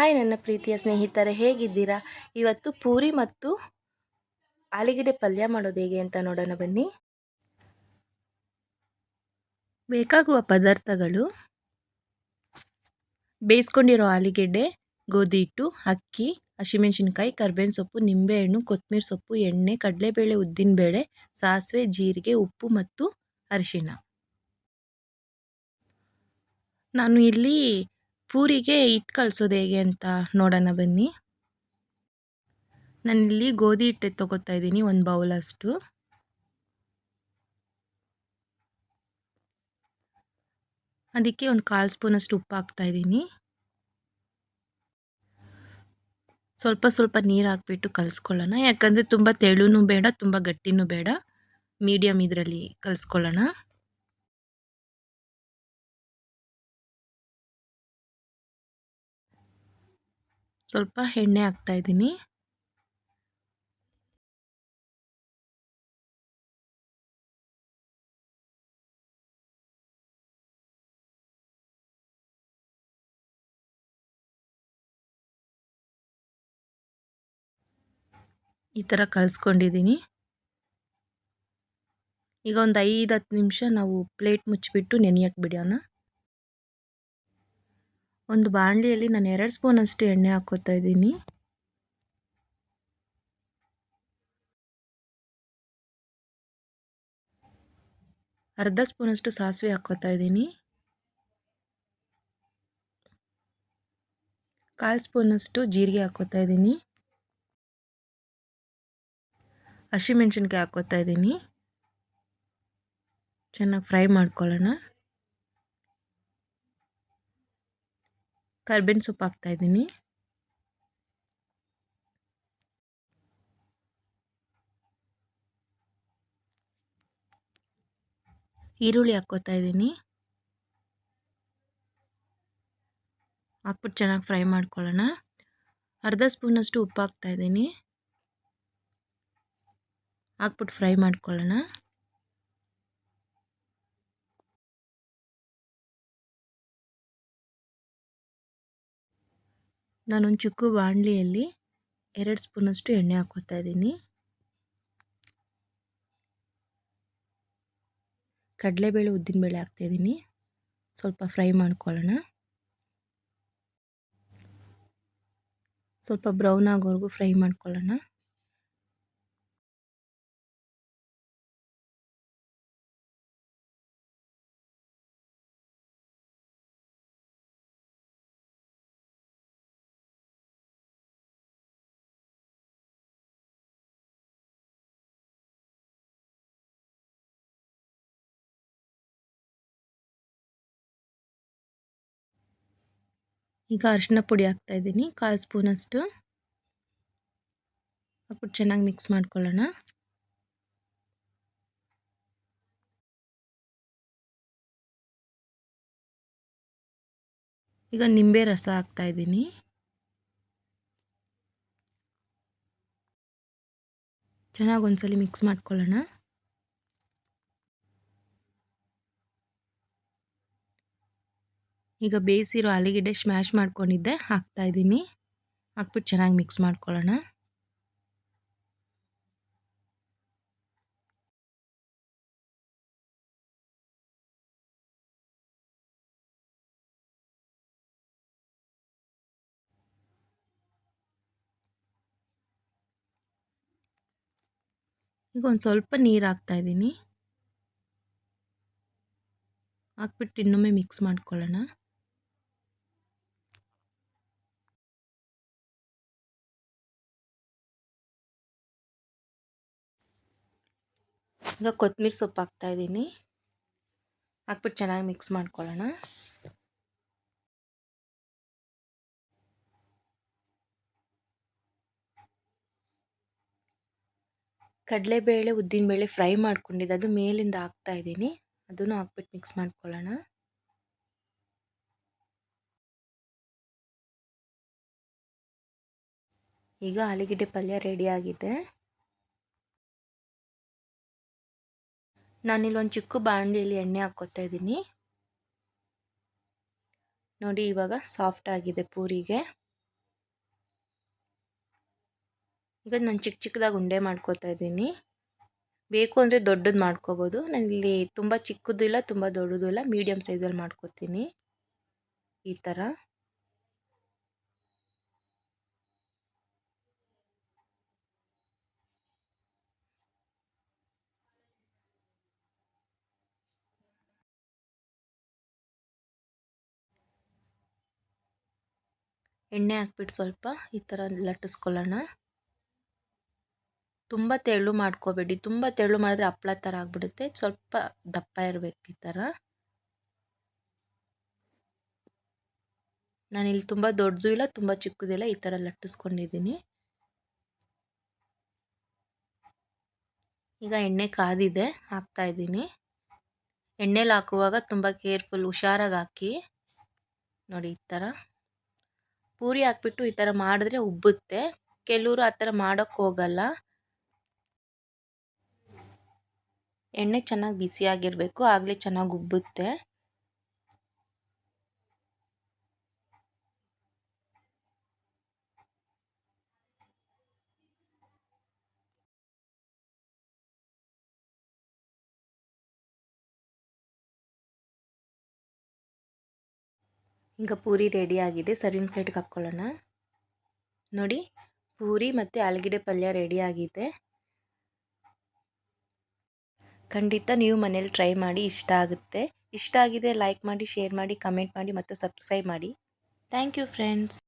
Hi ನನ್ನ ಪ್ರೀತಿಯ ಸ್ನೇಹಿತರೆ, ಹೇಗಿದ್ದೀರಾ? ಇವತ್ತು ಪೂರಿ ಮತ್ತು ಆಲೂಗೆಡ್ಡೆ ಪಲ್ಯ ಮಾಡೋದು ಹೇಗೆ ಅಂತ ನೋಡೋಣ ಬನ್ನಿ. ಬೇಕಾಗುವ ಪದಾರ್ಥಗಳು ಬೇಯಿಸ್ಕೊಂಡಿರೋ ಆಲೂಗೆಡ್ಡೆ, ಗೋಧಿ ಹಿಟ್ಟು, ಅಕ್ಕಿ, ಹಸಿಮೆಣಸಿನ್ಕಾಯಿ, ಕರ್ಬೇವಿನ ಸೊಪ್ಪು, ನಿಂಬೆಹಣ್ಣು, ಕೊತ್ತಂಬರಿ ಸೊಪ್ಪು, ಎಣ್ಣೆ, ಕಡಲೆಬೇಳೆ, ಉದ್ದಿನಬೇಳೆ, ಸಾಸಿವೆ, ಜೀರಿಗೆ, ಉಪ್ಪು ಮತ್ತು ಅರಿಶಿಣ. ನಾನು ಇಲ್ಲಿ ಪೂರಿಗೆ ಹಿಟ್ಟು ಕಲಸೋದು ಹೇಗೆ ಅಂತ ನೋಡೋಣ ಬನ್ನಿ. ನಾನಿಲ್ಲಿ ಗೋಧಿ ಹಿಟ್ಟು ತೊಗೋತಾ ಇದ್ದೀನಿ ಒಂದು ಬೌಲಷ್ಟು ಅದಕ್ಕೆ ಒಂದು ಕಾಲು ಸ್ಪೂನಷ್ಟು ಉಪ್ಪು ಹಾಕ್ತಾ ಇದ್ದೀನಿ. ಸ್ವಲ್ಪ ಸ್ವಲ್ಪ ನೀರು ಹಾಕ್ಬಿಟ್ಟು ಕಲಿಸ್ಕೊಳ್ಳೋಣ. ಯಾಕಂದರೆ ತುಂಬ ತೆಳುನೂ ಬೇಡ, ತುಂಬ ಗಟ್ಟಿನೂ ಬೇಡ. ಮೀಡಿಯಮ್ ಇದರಲ್ಲಿ ಕಲಿಸ್ಕೊಳ್ಳೋಣ. ಸ್ವಲ್ಪ ಎಣ್ಣೆ ಹಾಕ್ತಾ ಇದ್ದೀನಿ. ಈ ಥರ ಕಲಿಸ್ಕೊಂಡಿದ್ದೀನಿ. ಈಗ ಒಂದು ಐದು ಹತ್ತು ನಿಮಿಷ ನಾವು ಪ್ಲೇಟ್ ಮುಚ್ಚಿಬಿಟ್ಟು ನೆನೆಯಕ್ಕೆ ಬಿಡೋಣ. ಒಂದು ಬಾಣಲಿಯಲ್ಲಿ ನಾನು ಎರಡು ಸ್ಪೂನಷ್ಟು ಎಣ್ಣೆ ಹಾಕ್ಕೋತಾ ಇದ್ದೀನಿ. ಅರ್ಧ ಸ್ಪೂನಷ್ಟು ಸಾಸಿವೆ ಹಾಕ್ಕೋತಾ ಇದ್ದೀನಿ. ಕಾಲು ಸ್ಪೂನಷ್ಟು ಜೀರಿಗೆ ಹಾಕ್ಕೋತಾ ಇದ್ದೀನಿ. ಹಸಿಮೆಣ್ಸಿನ್ಕಾಯಿ ಹಾಕ್ಕೋತಾ ಇದ್ದೀನಿ. ಚೆನ್ನಾಗಿ ಫ್ರೈ ಮಾಡ್ಕೊಳ್ಳೋಣ. ಕರ್ಬೇವಿನ ಸೊಪ್ಪು ಹಾಕ್ತಾಯಿದ್ದೀನಿ ಈರುಳ್ಳಿ ಹಾಕ್ಕೋತಾ ಇದ್ದೀನಿ. ಹಾಕ್ಬಿಟ್ಟು ಚೆನ್ನಾಗಿ ಫ್ರೈ ಮಾಡ್ಕೊಳ್ಳೋಣ. ಅರ್ಧ ಸ್ಪೂನಷ್ಟು ಉಪ್ಪು ಹಾಕ್ತಾಯಿದ್ದೀನಿ ಹಾಕ್ಬಿಟ್ಟು ಫ್ರೈ ಮಾಡ್ಕೊಳ್ಳೋಣ. ನಾನೊಂದು ಚಿಕ್ಕ ಬಾಣಲಿಯಲ್ಲಿ ಎರಡು ಸ್ಪೂನಷ್ಟು ಎಣ್ಣೆ ಹಾಕ್ಕೋತಾ ಇದ್ದೀನಿ. ಕಡಲೆಬೇಳೆ ಉದ್ದಿನಬೇಳೆ ಹಾಕ್ತಾಯಿದ್ದೀನಿ ಸ್ವಲ್ಪ ಫ್ರೈ ಮಾಡ್ಕೊಳ್ಳೋಣ. ಸ್ವಲ್ಪ ಬ್ರೌನ್ ಆಗೋವರೆಗೂ ಫ್ರೈ ಮಾಡ್ಕೊಳ್ಳೋಣ. ಈಗ ಅರಿಶಿನ ಪುಡಿ ಹಾಕ್ತಾಯಿದ್ದೀನಿ ಕಾಲು ಸ್ಪೂನಷ್ಟು ಹಾಕ್ಬಿಟ್ಟು ಚೆನ್ನಾಗಿ ಮಿಕ್ಸ್ ಮಾಡ್ಕೊಳ್ಳೋಣ. ಈಗ ನಿಂಬೆ ರಸ ಹಾಕ್ತಾಯಿದ್ದೀನಿ ಚೆನ್ನಾಗಿ ಒಂದ್ಸಲಿ ಮಿಕ್ಸ್ ಮಾಡ್ಕೊಳ್ಳೋಣ. ಈಗ ಬೇಯಿಸಿರೋ ಆಲೂಗೆಡ್ಡೆ ಸ್ಮ್ಯಾಶ್ ಮಾಡ್ಕೊಂಡಿದ್ದೆ ಹಾಕ್ತಾಯಿದ್ದೀನಿ ಹಾಕ್ಬಿಟ್ಟು ಚೆನ್ನಾಗಿ ಮಿಕ್ಸ್ ಮಾಡ್ಕೊಳ್ಳೋಣ. ಈಗ ಒಂದು ಸ್ವಲ್ಪ ನೀರು ಹಾಕ್ತಾಯಿದ್ದೀನಿ ಹಾಕ್ಬಿಟ್ಟು ಇನ್ನೊಮ್ಮೆ ಮಿಕ್ಸ್ ಮಾಡ್ಕೊಳ್ಳೋಣ. ಈಗ ಕೊತ್ತಂಬರಿ ಸೊಪ್ಪು ಹಾಕ್ತಾಯಿದ್ದೀನಿ ಹಾಕ್ಬಿಟ್ಟು ಚೆನ್ನಾಗಿ ಮಿಕ್ಸ್ ಮಾಡ್ಕೊಳ್ಳೋಣ. ಕಡಲೆಬೇಳೆ, ಉದ್ದಿನಬೇಳೆ ಫ್ರೈ ಮಾಡ್ಕೊಂಡಿದ್ದು. ಅದು ಮೇಲಿಂದ ಹಾಕ್ತಾಯಿದ್ದೀನಿ ಅದನ್ನು ಹಾಕ್ಬಿಟ್ಟು ಮಿಕ್ಸ್ ಮಾಡ್ಕೊಳ್ಳೋಣ. ಈಗ ಆಲೂಗಡ್ಡೆ ಪಲ್ಯ ರೆಡಿಯಾಗಿದೆ ನಾನಿಲ್ಲೊಂದು ಚಿಕ್ಕ ಬಾಣಲಿಯಲ್ಲಿ ಎಣ್ಣೆ ಹಾಕ್ಕೋತಾ ಇದ್ದೀನಿ. ನೋಡಿ ಇವಾಗ ಸಾಫ್ಟ್ ಆಗಿದೆ ಪೂರಿಗೆ. ಈಗ ನಾನು ಚಿಕ್ಕ ಚಿಕ್ಕದಾಗಿ ಉಂಡೆ ಮಾಡ್ಕೋತಾ ಇದ್ದೀನಿ. ಬೇಕು ಅಂದರೆ ದೊಡ್ಡದು ಮಾಡ್ಕೋಬೋದು. ನಾನಿಲ್ಲಿ ತುಂಬ ಚಿಕ್ಕದು ಇಲ್ಲ, ತುಂಬ ದೊಡ್ಡದು ಇಲ್ಲ ಮೀಡಿಯಮ್ ಸೈಜಲ್ಲಿ ಮಾಡ್ಕೋತೀನಿ. ಈ ಥರ ಎಣ್ಣೆ ಹಾಕ್ಬಿಟ್ಟು ಸ್ವಲ್ಪ ಈ ಥರ ಲಟ್ಟಿಸ್ಕೊಳ್ಳೋಣ. ತುಂಬ ತೆಳು ಮಾಡ್ಕೋಬೇಡಿ. ತುಂಬ ತೆಳು ಮಾಡಿದ್ರೆ ಹಪ್ಳ ಥರ ಆಗಿಬಿಡುತ್ತೆ. ಸ್ವಲ್ಪ ದಪ್ಪ ಇರಬೇಕು ಈ ಥರ. ನಾನಿಲ್ಲಿ ತುಂಬ ದೊಡ್ಡದು ಇಲ್ಲ, ತುಂಬ ಚಿಕ್ಕದಿಲ್ಲ ಈ ಥರ ಲಟ್ಟಿಸ್ಕೊಂಡಿದ್ದೀನಿ. ಈಗ ಎಣ್ಣೆ ಕಾದಿದೆ, ಹಾಕ್ತಾ ಇದ್ದೀನಿ. ಎಣ್ಣೆಲಿ ಹಾಕುವಾಗ ತುಂಬ ಕೇರ್ಫುಲ್, ಹುಷಾರಾಗಿ ಹಾಕಿ. ನೋಡಿ ಈ ಥರ. ಪೂರಿ ಹಾಕ್ಬಿಟ್ಟು ಈ ಥರ ಮಾಡಿದ್ರೆ ಉಬ್ಬುತ್ತೆ. ಕೆಲವರು ಆ ಥರ ಮಾಡೋಕ್ಕೆ ಹೋಗಲ್ಲ. ಎಣ್ಣೆ ಚೆನ್ನಾಗಿ ಬಿಸಿಯಾಗಿರಬೇಕು, ಆಗಲೇ ಚೆನ್ನಾಗಿ ಉಬ್ಬುತ್ತೆ. ಈಗ ಪೂರಿ ಆಗಿದೆ. ಸರ್ವಿಂಗ್ ಪ್ಲೇಟ್ಗೆ ಹಾಕ್ಕೊಳ್ಳೋಣ. ನೋಡಿ, ಪೂರಿ ಮತ್ತು ಆಲೂಗಡ್ಡೆ ಪಲ್ಯ ರೆಡಿ ಆಗಿದೆ. ಖಂಡಿತ ನೀವು ಮನೇಲಿ ಟ್ರೈ ಮಾಡಿ ಇಷ್ಟ ಆಗುತ್ತೆ. ಇಷ್ಟ ಆಗಿದೆ ಲೈಕ್ ಮಾಡಿ ಶೇರ್ ಮಾಡಿ ಕಮೆಂಟ್ ಮಾಡಿ ಮತ್ತು ಸಬ್ಸ್ಕ್ರೈಬ್ ಮಾಡಿ. Thank you friends